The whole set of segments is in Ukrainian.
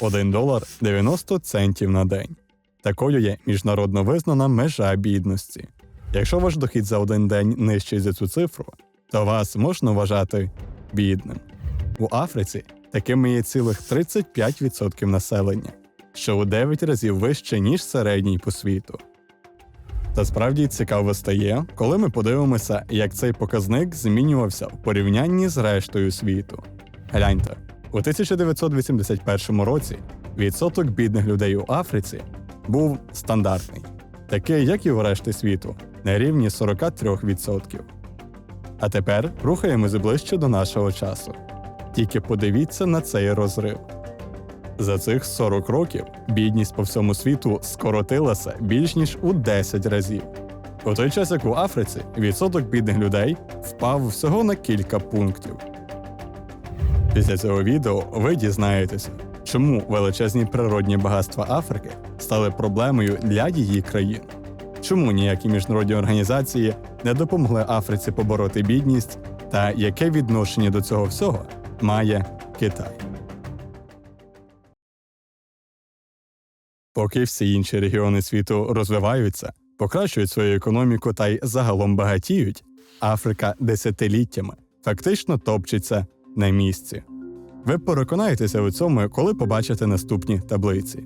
1 долар 90 центів на день. Такою є міжнародно визнана межа бідності. Якщо ваш дохід за один день нижчий за цю цифру, то вас можна вважати бідним. У Африці такими є цілих 35% населення, що у 9 разів вище, ніж середній по світу. Та справді цікаво стає, коли ми подивимося, як цей показник змінювався в порівнянні з рештою світу. Гляньте, у 1981 році відсоток бідних людей у Африці був стандартний, такий, як і у решти світу, на рівні 43%. А тепер рухаємось ближче до нашого часу. Тільки подивіться на цей розрив. За цих 40 років бідність по всьому світу скоротилася більш ніж у 10 разів. У той час, як у Африці, відсоток бідних людей впав всього на кілька пунктів. Після цього відео ви дізнаєтеся, чому величезні природні багатства Африки стали проблемою для її країн, чому ніякі міжнародні організації не допомогли Африці побороти бідність, та яке відношення до цього всього має Китай. Поки всі інші регіони світу розвиваються, покращують свою економіку та й загалом багатіють, Африка десятиліттями фактично топчеться на місці. Ви переконаєтеся у цьому, коли побачите наступні таблиці.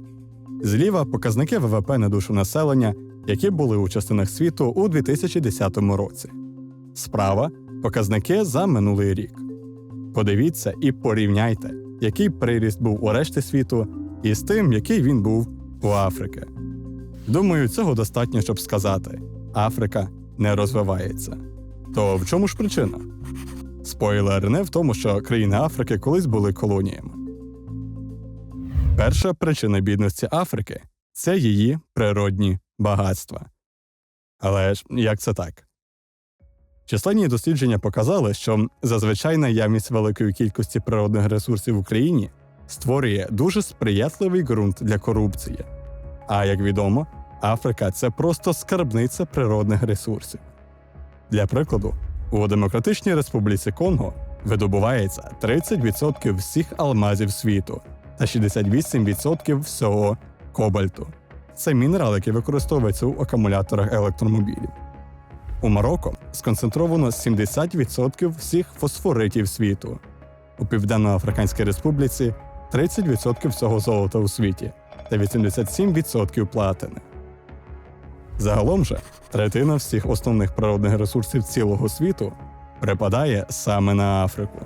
Зліва показники ВВП на душу населення, які були у частинах світу у 2010 році. Справа показники за минулий рік. Подивіться і порівняйте, який приріст був у решті світу, і з тим, який він був у Африки. Думаю, цього достатньо, щоб сказати: Африка не розвивається. То в чому ж причина? Спойлер не в тому, що країни Африки колись були колоніями. Перша причина бідності Африки це її природні багатства. Але ж як це так? Численні дослідження показали, що зазвичай наявність великої кількості природних ресурсів в Україні створює дуже сприятливий ґрунт для корупції. А як відомо, Африка це просто скарбниця природних ресурсів. Для прикладу, у Демократичній Республіці Конго видобувається 30% всіх алмазів світу та 68% всього кобальту. Це мінерал, який використовується у акумуляторах електромобілів. У Марокко сконцентровано 70% всіх фосфоритів світу. У Південно-Африканській Республіці 30% всього золота у світі та 87% платини. Загалом же третина всіх основних природних ресурсів цілого світу припадає саме на Африку.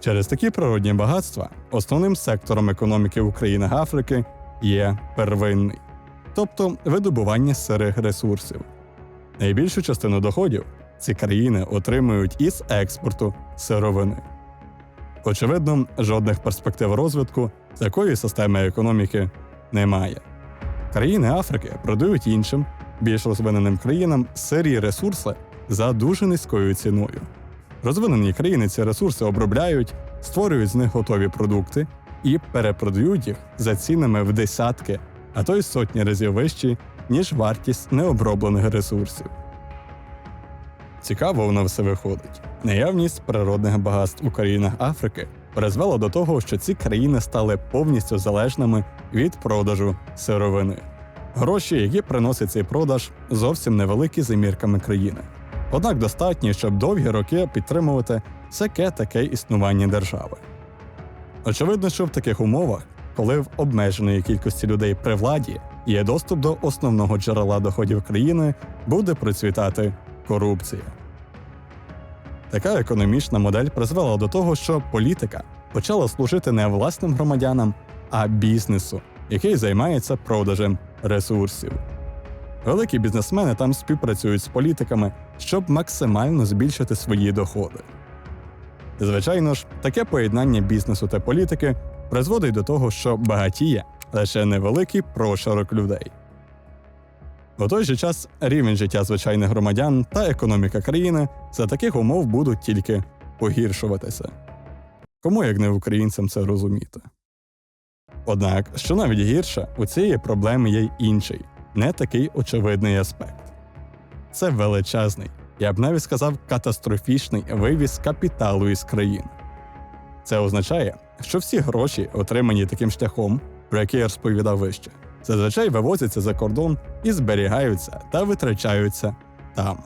Через такі природні багатства основним сектором економіки в країнах Африки є первинний, тобто видобування сирих ресурсів. Найбільшу частину доходів ці країни отримують із експорту сировини. Очевидно, жодних перспектив розвитку такої системи економіки немає. Країни Африки продають іншим, більш розвиненим країнам сирі ресурси за дуже низькою ціною. Розвинені країни ці ресурси обробляють, створюють з них готові продукти і перепродають їх за цінами в десятки, а то й сотні разів вищі, ніж вартість необроблених ресурсів. Цікаво воно все виходить. Наявність природних багатств у країнах Африки призвела до того, що ці країни стали повністю залежними від продажу сировини. Гроші, які приносить цей продаж, зовсім невеликі за мірками країни. Однак достатні, щоб довгі роки підтримувати всяке таке існування держави. Очевидно, що в таких умовах, коли в обмеженої кількості людей при владі є доступ до основного джерела доходів країни, буде процвітати корупція. Така економічна модель призвела до того, що політика почала служити не власним громадянам, а бізнесу, який займається продажем ресурсів. Великі бізнесмени там співпрацюють з політиками, щоб максимально збільшити свої доходи. Звичайно ж, таке поєднання бізнесу та політики призводить до того, що багатіє лише невеликий прошарок людей. У той же час рівень життя звичайних громадян та економіка країни за таких умов будуть тільки погіршуватися. Кому як не українцям це розуміти? Однак, що навіть гірше, у цієї проблеми є й інший, не такий очевидний аспект. Це величезний, я б навіть сказав, катастрофічний вивіз капіталу із країн. Це означає, що всі гроші, отримані таким шляхом, про який я розповідав вище, зазвичай вивозяться за кордон і зберігаються та витрачаються там.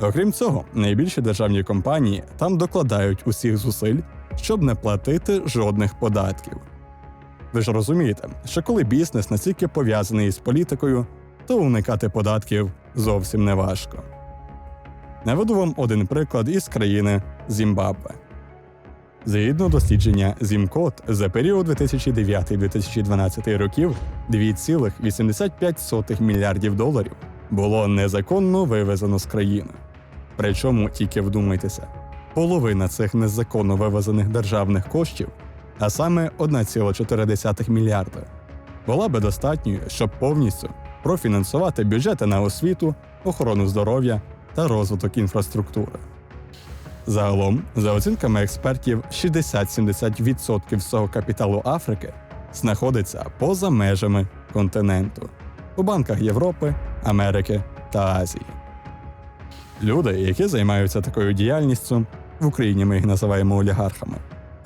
Окрім цього, найбільші державні компанії там докладають усіх зусиль, щоб не платити жодних податків. Ви ж розумієте, що коли бізнес настільки пов'язаний із політикою, то уникати податків зовсім не важко. Наведу вам один приклад із країни Зімбабве. Згідно дослідження Зімкод за період 2009-2012 років 2,85 мільярдів доларів було незаконно вивезено з країни. Причому тільки вдумайтеся, половина цих незаконно вивезених державних коштів, а саме 1,4 мільярда, була би достатньою, щоб повністю профінансувати бюджети на освіту, охорону здоров'я та розвиток інфраструктури. Загалом, за оцінками експертів, 60-70% всього капіталу Африки знаходиться поза межами континенту у банках Європи, Америки та Азії. Люди, які займаються такою діяльністю, в Україні ми їх називаємо олігархами,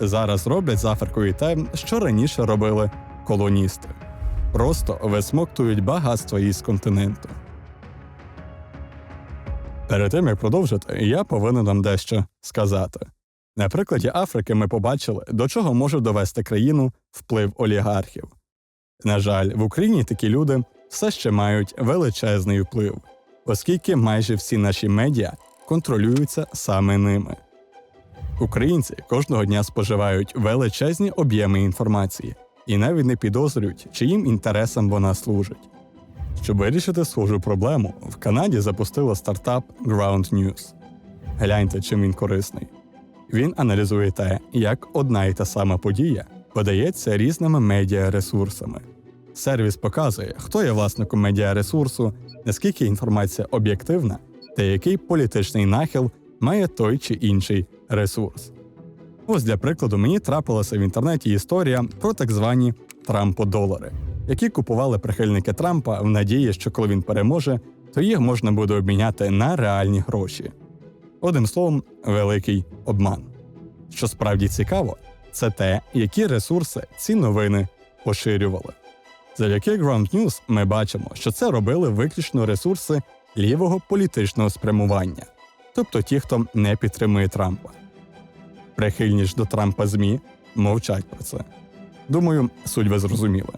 зараз роблять з Африкою те, що раніше робили колоністи. Просто висмоктують багатство із континенту. Перед тим як продовжити, я повинен вам дещо сказати. На прикладі Африки ми побачили, до чого може довести країну вплив олігархів. На жаль, в Україні такі люди все ще мають величезний вплив, оскільки майже всі наші медіа контролюються саме ними. Українці кожного дня споживають величезні об'єми інформації і навіть не підозрюють, чиїм інтересам вона служить. Щоб вирішити схожу проблему, в Канаді запустили стартап Ground News. Гляньте, чим він корисний. Він аналізує те, як одна і та сама подія подається різними медіаресурсами. Сервіс показує, хто є власником медіаресурсу, наскільки інформація об'єктивна та який політичний нахил має той чи інший ресурс. Ось для прикладу, мені трапилася в інтернеті історія про так звані Трамподолари, які купували прихильники Трампа в надії, що коли він переможе, то їх можна буде обміняти на реальні гроші. Одним словом, великий обман. Що справді цікаво, це те, які ресурси ці новини поширювали. Завдяки Ground News ми бачимо, що це робили виключно ресурси лівого політичного спрямування, тобто ті, хто не підтримує Трампа. Прихильні ж до Трампа ЗМІ мовчать про це. Думаю, суть ви зрозуміли.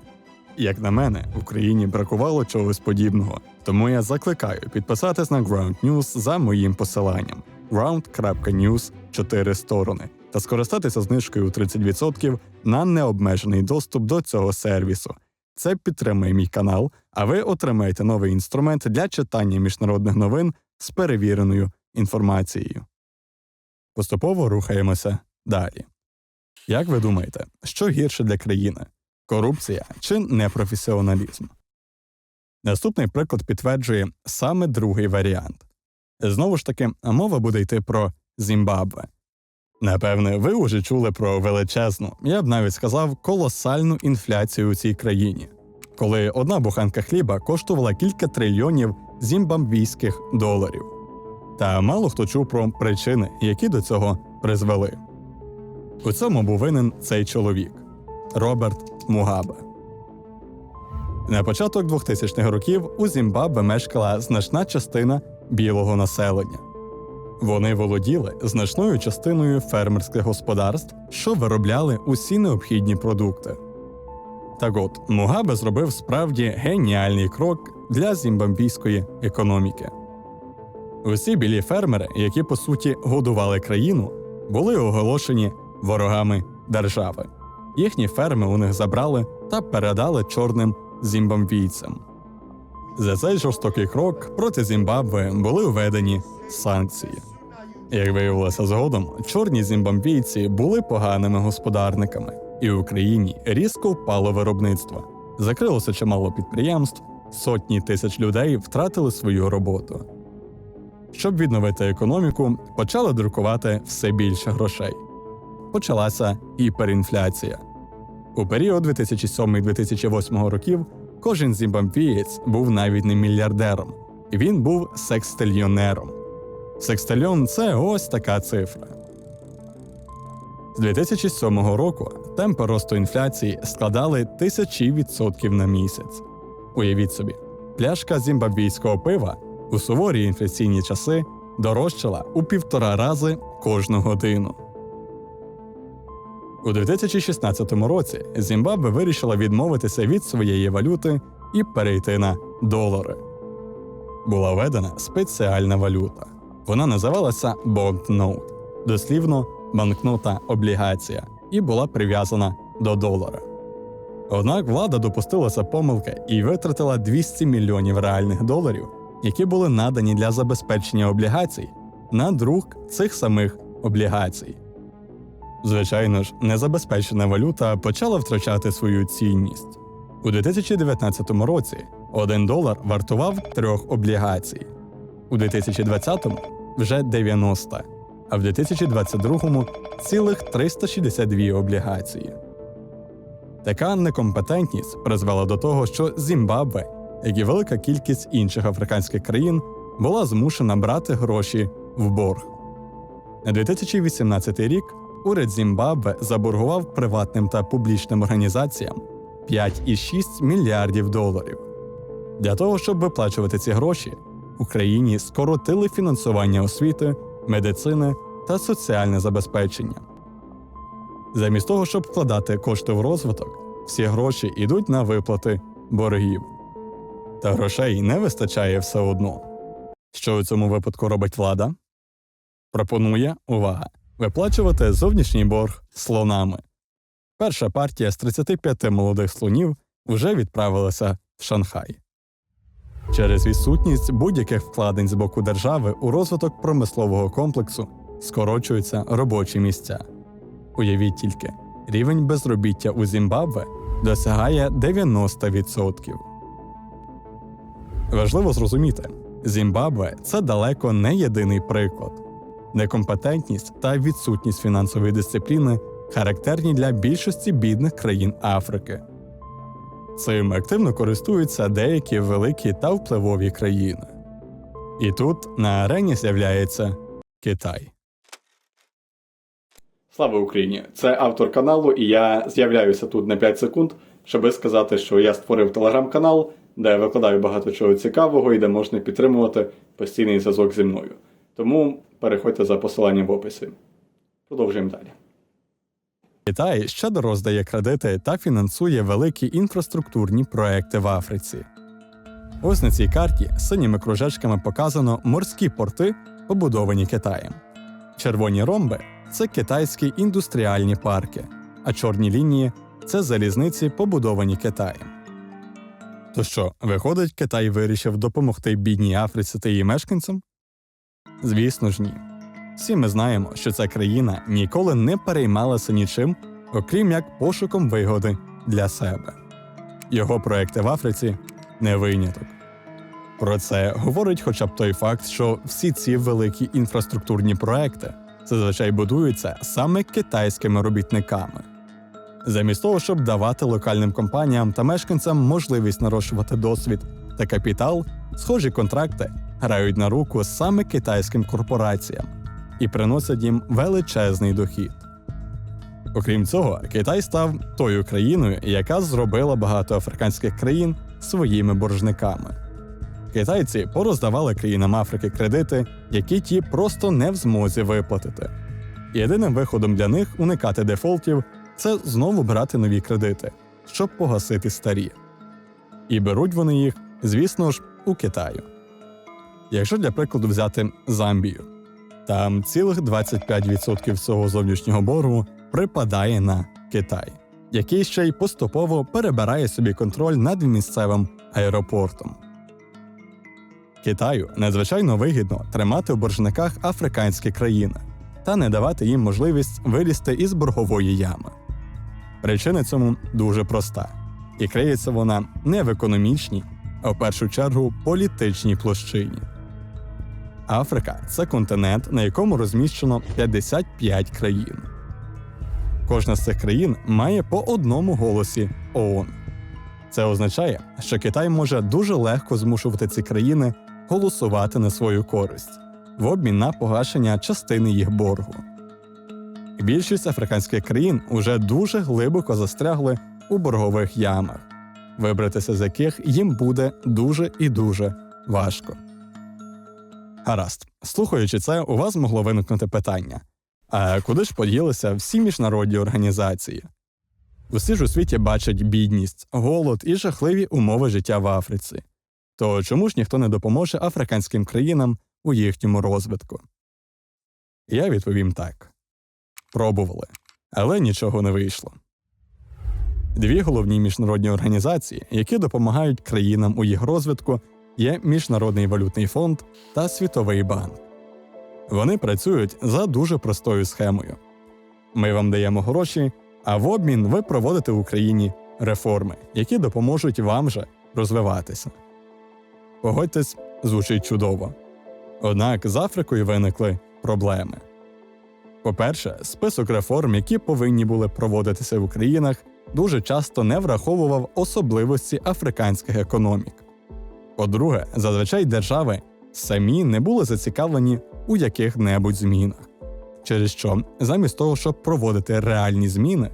Як на мене, в Україні бракувало чогось подібного, тому я закликаю підписатись на Ground News за моїм посиланням ground.news 4 сторони та скористатися знижкою у 30% на необмежений доступ до цього сервісу. Це підтримує мій канал, а ви отримаєте новий інструмент для читання міжнародних новин з перевіреною інформацією. Поступово рухаємося далі. Як ви думаєте, що гірше для країни корупція чи непрофесіоналізм? Наступний приклад підтверджує саме другий варіант. Знову ж таки, мова буде йти про Зімбабве. Напевне, ви вже чули про величезну, я б навіть сказав, колосальну інфляцію у цій країні, коли одна буханка хліба коштувала кілька трильйонів зімбабвійських доларів. Та мало хто чув про причини, які до цього призвели. У цьому був винен цей чоловік Роберт Мугабе. На початок 2000-х років у Зімбабве мешкала значна частина білого населення. Вони володіли значною частиною фермерських господарств, що виробляли усі необхідні продукти. Так от Мугабе зробив справді геніальний крок для зімбабвійської економіки. Усі білі фермери, які по суті годували країну, були оголошені ворогами держави. Їхні ферми у них забрали та передали чорним зімбабвійцям. За цей жорстокий крок проти Зімбабве були введені санкції. Як виявилося згодом, чорні зімбабвійці були поганими господарниками, і в Україні різко впало виробництво. Закрилося чимало підприємств, сотні тисяч людей втратили свою роботу. Щоб відновити економіку, почали друкувати все більше грошей. Почалася гіперінфляція. У період 2007-2008 років кожен зімбабвієць був навіть не мільярдером, він був секстильйонером. Секстильйон це ось така цифра. З 2007 року темпи росту інфляції складали тисячі відсотків на місяць. Уявіть собі, пляшка зімбабвійського пива у суворі інфляційні часи дорожчала у півтора рази кожну годину. У 2016 році Зімбабве вирішила відмовитися від своєї валюти і перейти на долари. Була введена спеціальна валюта. Вона називалася Bond Note, дослівно банкнота облігація, і була прив'язана до долара. Однак влада допустилася помилки і витратила 200 мільйонів реальних доларів, які були надані для забезпечення облігацій, на друк цих самих облігацій. Звичайно ж, незабезпечена валюта почала втрачати свою цінність. У 2019 році 1 долар вартував трьох облігацій, у 2020 вже 90, а в 2022 цілих 362 облігації. Така некомпетентність призвела до того, що Зімбабве, як і велика кількість інших африканських країн, була змушена брати гроші в борг. На 2018 рік уряд Зімбабве заборгував приватним та публічним організаціям 5,6 мільярдів доларів. Для того, щоб виплачувати ці гроші, Україні скоротили фінансування освіти, медицини та соціальне забезпечення. Замість того, щоб вкладати кошти в розвиток, всі гроші йдуть на виплати боргів. Та грошей не вистачає все одно. Що у цьому випадку робить влада? Пропонує увага виплачувати зовнішній борг слонами. Перша партія з 35 молодих слонів вже відправилася в Шанхай. Через відсутність будь-яких вкладень з боку держави у розвиток промислового комплексу скорочуються робочі місця. Уявіть тільки, рівень безробіття у Зімбабве досягає 90%. Важливо зрозуміти, Зімбабве це далеко не єдиний приклад. Некомпетентність та відсутність фінансової дисципліни характерні для більшості бідних країн Африки. Цим активно користуються деякі великі та впливові країни. І тут на арені з'являється Китай. Слава Україні! Це автор каналу, і я з'являюся тут на 5 секунд, щоби сказати, що я створив телеграм-канал, де викладаю багато чого цікавого і де можна підтримувати постійний зв'язок зі мною. Тому переходьте за посиланням в описі. Продовжуємо далі. Китай щедро роздає кредити та фінансує великі інфраструктурні проекти в Африці. Ось на цій карті синіми кружечками показано морські порти, побудовані Китаєм. Червоні ромби це китайські індустріальні парки, а чорні лінії це залізниці, побудовані Китаєм. То що, виходить, Китай вирішив допомогти бідній Африці та її мешканцям? Звісно ж ні. Всі ми знаємо, що ця країна ніколи не переймалася нічим, окрім як пошуком вигоди для себе. Його проекти в Африці не виняток. Про це говорить хоча б той факт, що всі ці великі інфраструктурні проекти зазвичай будуються саме китайськими робітниками. Замість того, щоб давати локальним компаніям та мешканцям можливість нарощувати досвід та капітал, схожі контракти грають на руку саме китайським корпораціям і приносять їм величезний дохід. Окрім цього, Китай став тою країною, яка зробила багато африканських країн своїми боржниками. Китайці пороздавали країнам Африки кредити, які ті просто не в змозі виплатити. Єдиним виходом для них уникати дефолтів це знову брати нові кредити, щоб погасити старі. І беруть вони їх, звісно ж, у Китаю. Якщо для прикладу взяти Замбію, там цілих 25% всього зовнішнього боргу припадає на Китай, який ще й поступово перебирає собі контроль над місцевим аеропортом. Китаю надзвичайно вигідно тримати у боржниках африканські країни та не давати їм можливість вилізти із боргової ями. Причина цьому дуже проста, і криється вона не в економічній, а в першу чергу політичній площині. Африка це континент, на якому розміщено 55 країн. Кожна з цих країн має по одному голосі ООН. Це означає, що Китай може дуже легко змушувати ці країни голосувати на свою користь в обмін на погашення частини їх боргу. Більшість африканських країн уже дуже глибоко застрягли у боргових ямах, вибратися з яких їм буде дуже і дуже важко. Гаразд, слухаючи це, у вас могло виникнути питання: а куди ж поділися всі міжнародні організації? Усі ж у світі бачать бідність, голод і жахливі умови життя в Африці. То чому ж ніхто не допоможе африканським країнам у їхньому розвитку? Я відповім так: пробували, але нічого не вийшло. Дві головні міжнародні організації, які допомагають країнам у їх розвитку, є Міжнародний валютний фонд та Світовий банк. Вони працюють за дуже простою схемою. Ми вам даємо гроші, а в обмін ви проводите в Україні реформи, які допоможуть вам же розвиватися. Погодьтесь, звучить чудово. Однак з Африкою виникли проблеми. По-перше, список реформ, які повинні були проводитися в Українах, дуже часто не враховував особливості африканських економік. По-друге, зазвичай держави самі не були зацікавлені у яких-небудь змінах, через що, замість того, щоб проводити реальні зміни,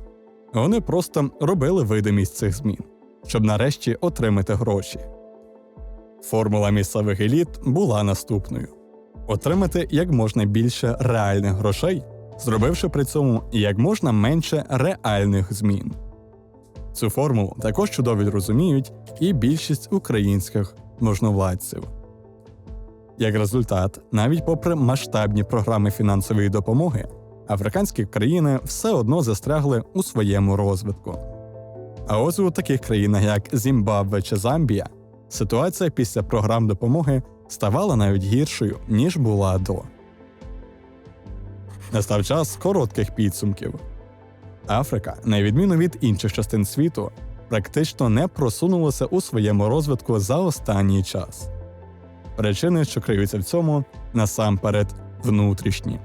вони просто робили видимість цих змін, щоб нарешті отримати гроші. Формула місцевих еліт була наступною: отримати як можна більше реальних грошей, зробивши при цьому як можна менше реальних змін. Цю формулу також чудово розуміють і більшість українських можновладців. Як результат, навіть попри масштабні програми фінансової допомоги, африканські країни все одно застрягли у своєму розвитку. А ось у таких країнах, як Зімбабве чи Замбія, ситуація після програм допомоги ставала навіть гіршою, ніж була до. Настав час коротких підсумків. Африка, на відміну від інших частин світу, практично не просунулася у своєму розвитку за останній час. Причини, що криються в цьому, насамперед внутрішні.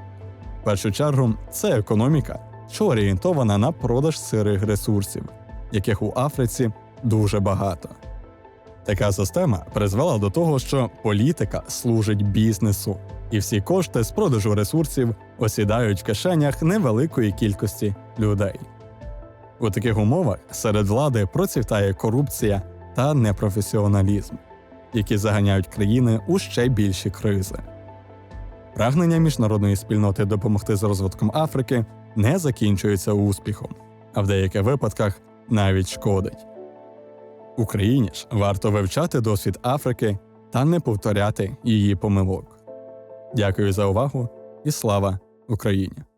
В першу чергу, це економіка, що орієнтована на продаж сирих ресурсів, яких у Африці дуже багато. Така система призвела до того, що політика служить бізнесу, і всі кошти з продажу ресурсів осідають в кишенях невеликої кількості людей. У таких умовах серед влади процвітає корупція та непрофесіоналізм, які заганяють країни у ще більші кризи. Прагнення міжнародної спільноти допомогти з розвитком Африки не закінчується успіхом, а в деяких випадках навіть шкодить. Україні ж варто вивчати досвід Африки та не повторяти її помилок. Дякую за увагу і слава Україні!